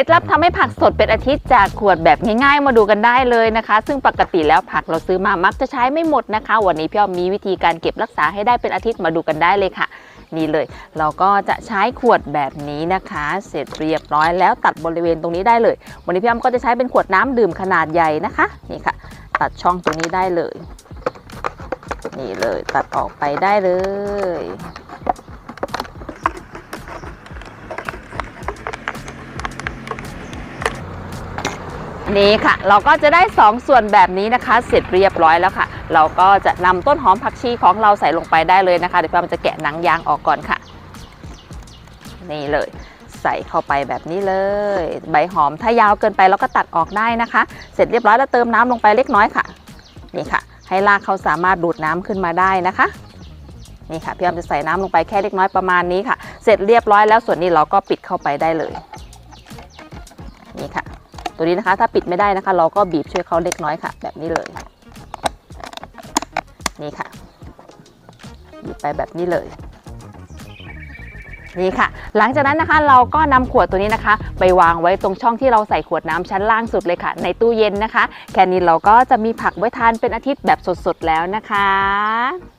ล็ดลับทำให้ผักสดเป็นอาทิตย์จากขวดแบบง่ายๆ มาดูกันได้เลยนะคะ ซึ่งปกติแล้วผักเราซื้อมามักจะใช้ไม่หมดนะคะ วันนี้พี่อ้อมมีวิธีการเก็บรักษาให้ได้เป็นอาทิตย์มาดูกันได้เลยค่ะ นี่เลย เราก็จะใช้ขวดแบบนี้นะคะ เสร็จเรียบร้อยแล้วตัดบริเวณตรงนี้ได้เลย วันนี้พี่อ้อมก็จะใช้เป็นขวดน้ำดื่มขนาดใหญ่นะคะนี่ค่ะ ตัดช่องตรงนี้ได้เลย นี่เลยตัดออกไปได้เลย นี่ค่ะ เราก็จะได้ 2 ส่วนแบบนี้นะคะ เสร็จเรียบร้อยแล้วค่ะ เราก็จะนำต้นหอมผักชีของเราใส่ลงไปได้เลยนะคะเดี๋ยวเราจะแกะหนังยางออกก่อนค่ะ นี่เลยใส่เข้าไปแบบนี้เลย ใบหอมถ้ายาวเกินไปเราก็ตัดออกได้นะคะ เสร็จเรียบร้อยแล้วเติมน้ำลงไปเล็กน้อยค่ะ นี่ค่ะ ให้รากเขาสามารถดูดน้ำขึ้นมาได้นะคะนี่ค่ะพี่อ้อมจะใส่น้ำลงไปแค่เล็กน้อยประมาณนี้ค่ะ เสร็จเรียบร้อยแล้วส่วนนี้เราก็ปิดเข้าไปได้เลย นี่ค่ะ ตัวนี้นะคะ ถ้าปิดไม่ได้นะคะ เราก็บีบช่วยเขาเล็กน้อยค่ะ แบบนี้เลย นี่ค่ะบีบไปแบบนี้เลยนี่ค่ะ หลังจากนั้นนะคะเราก็นำขวดตัวนี้นะคะ ไปวางไว้ตรงช่องที่เราใส่ขวดน้ำชั้นล่างสุดเลยค่ะ ในตู้เย็นนะคะ แค่นี้เราก็จะมีผักไว้ทานเป็นอาทิตย์แบบสดๆแล้วนะคะ